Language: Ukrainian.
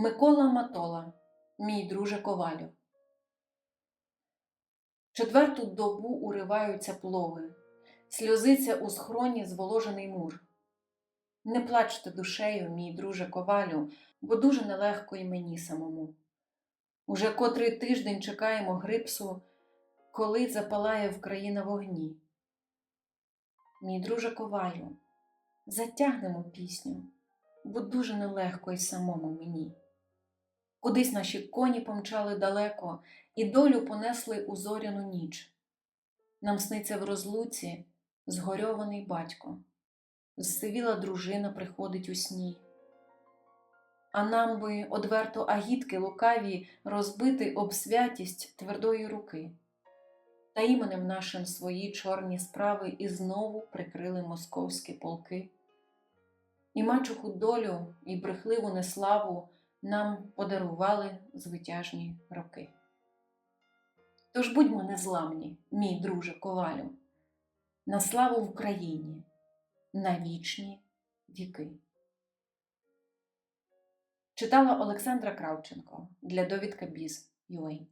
Микола Матола, мій друже ковалю. Четверту добу уриваються плови, сльозиться у схроні зволожений мур. Не плачте душею, мій друже ковалю, бо дуже нелегко і мені самому. Уже котрий тиждень чекаємо грипсу, коли запалає в країна вогні. Мій друже ковалю, затягнемо пісню, бо дуже нелегко й самому мені. Кудись наші коні помчали далеко і долю понесли у зоряну ніч. Нам сниться в розлуці згорьований батько, зсивіла дружина приходить у сні. А нам би одверто агітки лукаві розбити об святість твердої руки. Та іменем нашим свої чорні справи і знову прикрили московські полки. І мачуху долю, і брехливу неславу нам подарували звитяжні роки. Тож будьмо незламні, мій друже ковалю, на славу в Україні, на вічні віки. Читала Олександра Кравченко для довідка Біз.UA